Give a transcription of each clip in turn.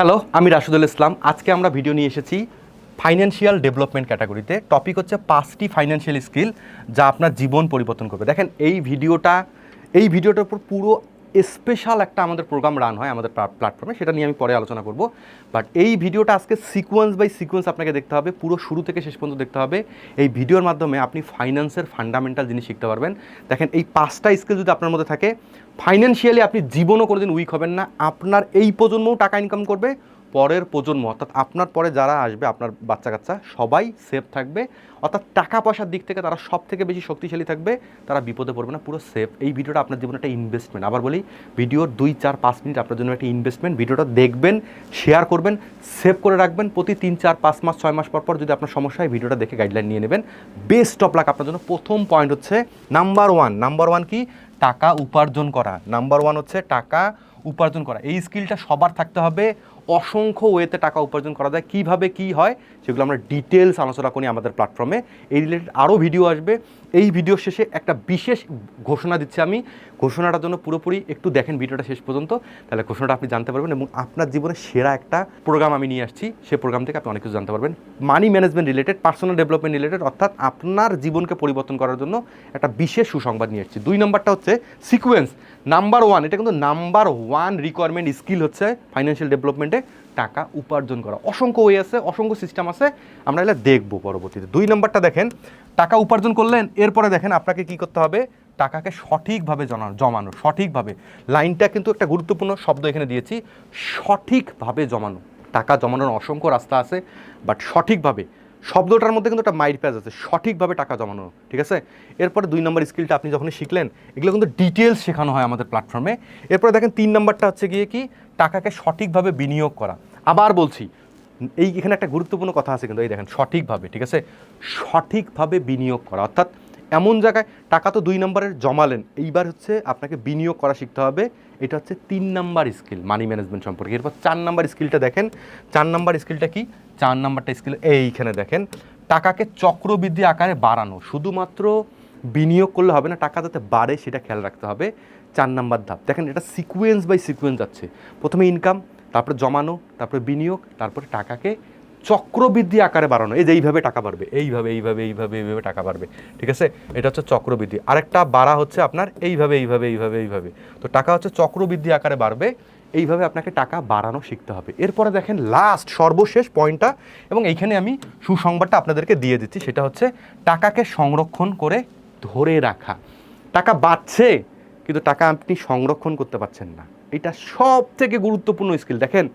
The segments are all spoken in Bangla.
হ্যালো, আমি রাশিদুল ইসলাম। আজকে আমরা ভিডিও নিয়ে এসেছি ফাইন্যান্সিয়াল ডেভেলপমেন্ট ক্যাটাগরিতে টপিক হচ্ছে পাঁচটি ফাইন্যান্সিয়াল স্কিল যা আপনার জীবন পরিবর্তন করবে। দেখেন, এই ভিডিওটা এই ভিডিওটার উপর পুরো স্পেশাল একটা আমাদের প্রোগ্রাম রান হয় আমাদের প্ল্যাটফর্মে সেটা নিয়ে আমি পরে আলোচনা করব। বাট এই ভিডিওটা আজকে সিকোয়েন্স বাই সিকোয়েন্স আপনাকে দেখতে হবে। পুরো শুরু থেকে শেষ পর্যন্ত দেখতে হবে। এই ভিডিওর মাধ্যমে আপনি ফাইন্যান্সের ফান্ডামেন্টাল জিনিস শিখতে পারবেন। দেখেন, এই পাঁচটা স্কিল যদি আপনার মধ্যে থাকে ফাইন্যান্সিয়ালি আপনি জীবনও কোনোদিন উইক হবেন না। আপনার এই প্রজন্মও টাকা ইনকাম করবে, পরের প্রজন্ম, অর্থাৎ আপনার পরে যারা আসবে, আপনার বাচ্চা কাচ্চা সবাই সেফ থাকবে। অর্থাৎ টাকা পয়সার দিক থেকে তারা সব থেকে বেশি শক্তিশালী থাকবে, তারা বিপদে পড়বে না, পুরো সেফ এই ভিডিওটা আপনার জীবনে একটা ইনভেস্টমেন্ট আবার বলি ভিডিওর দুই, চার, পাঁচ মিনিট আপনার জন্য একটা ইনভেস্টমেন্ট ভিডিওটা দেখবেন শেয়ার করবেন সেভ করে রাখবেন। প্রতি তিন, চার, পাঁচ মাস, ছয় মাস পর পর যদি আপনার সমস্যা হয়, ভিডিওটা দেখে গাইডলাইন নিয়ে নেবেন। বেস্ট অফ লাক আপনার জন্য। প্রথম পয়েন্ট হচ্ছে নাম্বার ওয়ান নাম্বার ওয়ান কি? টাকা উপার্জন করা। নাম্বার ওয়ান হচ্ছে টাকা উপার্জন করা। এই স্কিলটা সবার থাকতে হবে। অসংখ্য ওয়েতে টাকা উপার্জন করা যায়, কীভাবে কি হয় সেগুলো আমরা ডিটেলস আলোচনা করি আমাদের প্ল্যাটফর্মে এই রিলেটেড আরও ভিডিও আসবে। এই ভিডিও শেষে একটা বিশেষ ঘোষণা দিচ্ছি আমি। ঘোষণাটার জন্য পুরোপুরি একটু দেখেন ভিডিওটা শেষ পর্যন্ত। তাহলে ঘোষণাটা আপনি জানতে পারবেন এবং আপনার জীবনে সেরা একটা প্রোগ্রাম আমি নিয়ে আসছি। সেই প্রোগ্রাম থেকে আপনি অনেক কিছু জানতে পারবেন। Money management related personal development related অর্থাৎ আপনার জীবনকে পরিবর্তন করার জন্য একটা বিশেষ সুসংবাদ নিয়ে আসছি। দুই নম্বরটা হচ্ছে সিকোয়েন্স নাম্বার ওয়ান এটা কিন্তু নাম্বার ওয়ান রিকোয়ারমেন্ট স্কিল হচ্ছে ফাইন্যান্সিয়াল ডেভেলপমেন্টে টাকা উপার্জন করা। অসংখ্য ওয়ে আছে, অসংখ্য সিস্টেম আছে। আমরা এটা দেখব পরবর্তীতে। দুই নম্বরটা দেখেন, টাকা উপার্জন করলেন, এরপরে দেখেন আপনাকে কি করতে হবে? টাকাকে সঠিকভাবে জমানো জমানো, সঠিকভাবে। লাইনটা কিন্তু একটা গুরুত্বপূর্ণ শব্দ এখানে দিয়েছি, সঠিকভাবে জমানো। টাকা জমানোর অসংখ্য রাস্তা আছে বাট সঠিকভাবে শব্দটার মধ্যে কিন্তু একটা মাইড প্যাজ আছে, সঠিকভাবে টাকা জমানো, ঠিক আছে? এরপরে দুই নম্বর স্কিলটা আপনি যখন শিখলেন, এগুলো কিন্তু ডিটেলস শেখানো হয় আমাদের প্ল্যাটফর্মে এরপরে দেখেন তিন নম্বরটা হচ্ছে গিয়ে কি? টাকাকে সঠিকভাবে বিনিয়োগ করা। আবার বলছি, এই এখানে একটা গুরুত্বপূর্ণ কথা আছে কিন্তু, এই দেখেন, সঠিকভাবে, ঠিক আছে? সঠিকভাবে বিনিয়োগ করা। অর্থাৎ এমন জায়গায় টাকা তো দুই নম্বরের জমালেন, এইবার হচ্ছে আপনাকে বিনিয়োগ করা শিখতে হবে এটা হচ্ছে তিন নাম্বার স্কিল মানি ম্যানেজমেন্ট সম্পর্কে। এরপর চার নাম্বার স্কিলটা দেখেন। চার নাম্বার স্কিলটা কি? চার নাম্বারটা স্কিল এইখানে দেখেন। টাকাকে চক্রবৃদ্ধি আকারে বাড়ানো। শুধুমাত্র বিনিয়োগ করলে হবে না, টাকা যাতে বাড়ে সেটা খেয়াল রাখতে হবে। চার নাম্বার ধাপ। দেখেন এটা সিকুয়েন্স বাই সিকুয়েন্স যাচ্ছে। প্রথমে ইনকাম তারপরে জমানো, তারপরে বিনিয়োগ, তারপরে টাকাকে চক্রবৃদ্ধি আকারে বাড়ানো। এই যে এইভাবে টাকা বাড়বে, এইভাবে এইভাবে এইভাবে এইভাবে টাকা বাড়বে, ঠিক আছে? এটা হচ্ছে চক্রবৃদ্ধি। আরেকটা বাড়া হচ্ছে আপনার এইভাবে এইভাবে এইভাবে এইভাবে। তো টাকা হচ্ছে চক্রবৃদ্ধি আকারে বাড়বে, এইভাবে আপনাকে টাকা বাড়ানো শিখতে হবে। এরপরে দেখেন লাস্ট সর্বশেষ পয়েন্টটা এবং এইখানে আমি সুসংবাদটা আপনাদেরকে দিয়ে দিচ্ছি। সেটা হচ্ছে টাকাকে সংরক্ষণ করে ধরে রাখা। টাকা বাড়ছে, কিন্তু টাকা আপনি সংরক্ষণ করতে পারছেন না। এটা সব থেকে গুরুত্বপূর্ণ স্কিল দেখেন,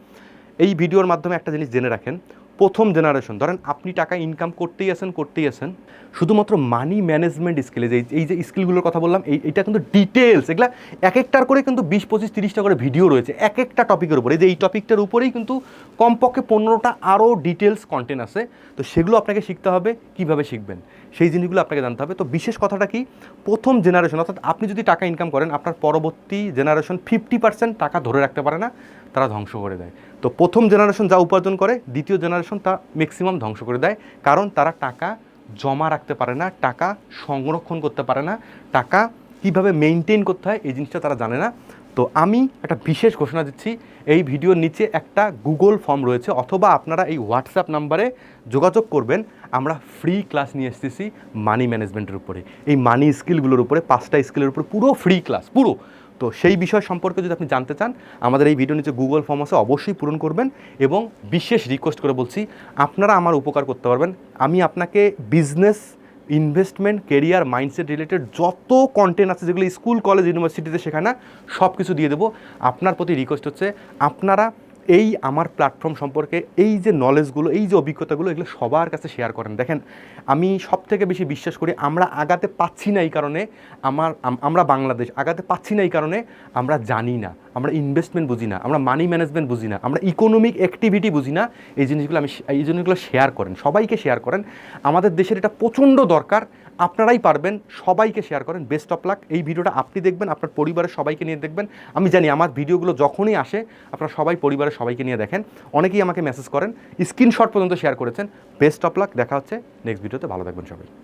এই ভিডিওর মাধ্যমে একটা জিনিস জেনে রাখেন। প্রথম জেনারেশন ধরেন আপনি টাকা ইনকাম করতেই আছেন করতেই আছেন। শুধুমাত্র মানি ম্যানেজমেন্ট স্কিলে যে, এই যে স্কিলগুলোর কথা বললাম, এই, এটা কিন্তু ডিটেলস এগুলা এক একটার করে কিন্তু বিশ, পঁচিশ, তিরিশটা করে ভিডিও রয়েছে, এক একটা টপিকের উপরে। যে এই টপিকটার উপরেই কিন্তু কমপক্ষে পনেরোটা আরও ডিটেলস কন্টেন্ট আছে। তো সেগুলো আপনাকে শিখতে হবে, কীভাবে শিখবেন। সেই জিনিসগুলো আপনাকে জানতে হবে। তো বিশেষ কথাটা কি? প্রথম জেনারেশন অর্থাৎ আপনি যদি টাকা ইনকাম করেন, আপনার পরবর্তী জেনারেশন ফিফটি পার্সেন্ট টাকা ধরে রাখতে পারে না, তারা ধ্বংস করে দেয়। তো প্রথম জেনারেশন যা উপার্জন করে, দ্বিতীয় জেনারেশন তা ম্যাক্সিমাম ধ্বংস করে দেয়। কারণ তারা টাকা জমা রাখতে পারে না, টাকা সংরক্ষণ করতে পারে না, টাকা কীভাবে মেনটেন করতে হয় এই জিনিসটা তারা জানে না। তো আমি একটা বিশেষ ঘোষণা দিচ্ছি, এই ভিডিওর নিচে একটা গুগল ফর্ম রয়েছে, অথবা আপনারা এই হোয়াটসঅ্যাপ নাম্বারে যোগাযোগ করবেন। আমরা ফ্রি ক্লাস নিয়ে এসেছি মানি ম্যানেজমেন্টের উপরে। এই মানি স্কিলগুলোর উপরে, পাঁচটা স্কিলের উপরে পুরো ফ্রি ক্লাস পুরো। তো সেই বিষয় সম্পর্কে যদি আপনি জানতে চান, আমাদের এই ভিডিও নিচে গুগল ফর্ম আছে, অবশ্যই পূরণ করবেন এবং বিশেষ রিকোয়েস্ট করে বলছি, আপনারা আমার উপকার করতে পারবেন। আমি আপনাকে business investment career mindset related যত কন্টেন্ট আছে, যেগুলো স্কুল কলেজ ইউনিভার্সিটিতে শেখায় না সব কিছু দিয়ে দেবো। আপনার প্রতি রিকোয়েস্ট হচ্ছে, আপনারা এই আমার প্ল্যাটফর্ম সম্পর্কে, এই যে নলেজগুলো এই যে অভিজ্ঞতাগুলো, এগুলো সবার কাছে শেয়ার করেন। দেখেন, আমি সব থেকে বেশি বিশ্বাস করি, আমরা আগাতে পাচ্ছি না এই কারণে আমার আমরা বাংলাদেশ, আগাতে পাচ্ছি না এই কারণে আমরা জানি না, আমরা ইনভেস্টমেন্ট বুঝি না, আমরা মানি ম্যানেজমেন্ট বুঝি না, আমরা ইকোনমিক অ্যাক্টিভিটি বুঝি না, এই জিনিসগুলো আমি এই জিনিসগুলো শেয়ার করেন, সবাইকে শেয়ার করেন। আমাদের দেশের এটা প্রচণ্ড দরকার আপনারাই পারবেন, সবাইকে শেয়ার করেন বেস্ট অফ লাক এই ভিডিওটা আপনি দেখবেন, আপনার পরিবারের সবাইকে নিয়ে দেখবেন। আমি জানি আমার ভিডিওগুলো যখনই আসে, আপনারা সবাই পরিবারের সবাইকে নিয়ে দেখেন। অনেকেই আমাকে মেসেজ করেন স্ক্রিনশট পর্যন্ত শেয়ার করেছেন। বেস্ট অফ লাক দেখা হচ্ছে। নেক্সট ভিডিওতে ভালো থাকবেন সবাই।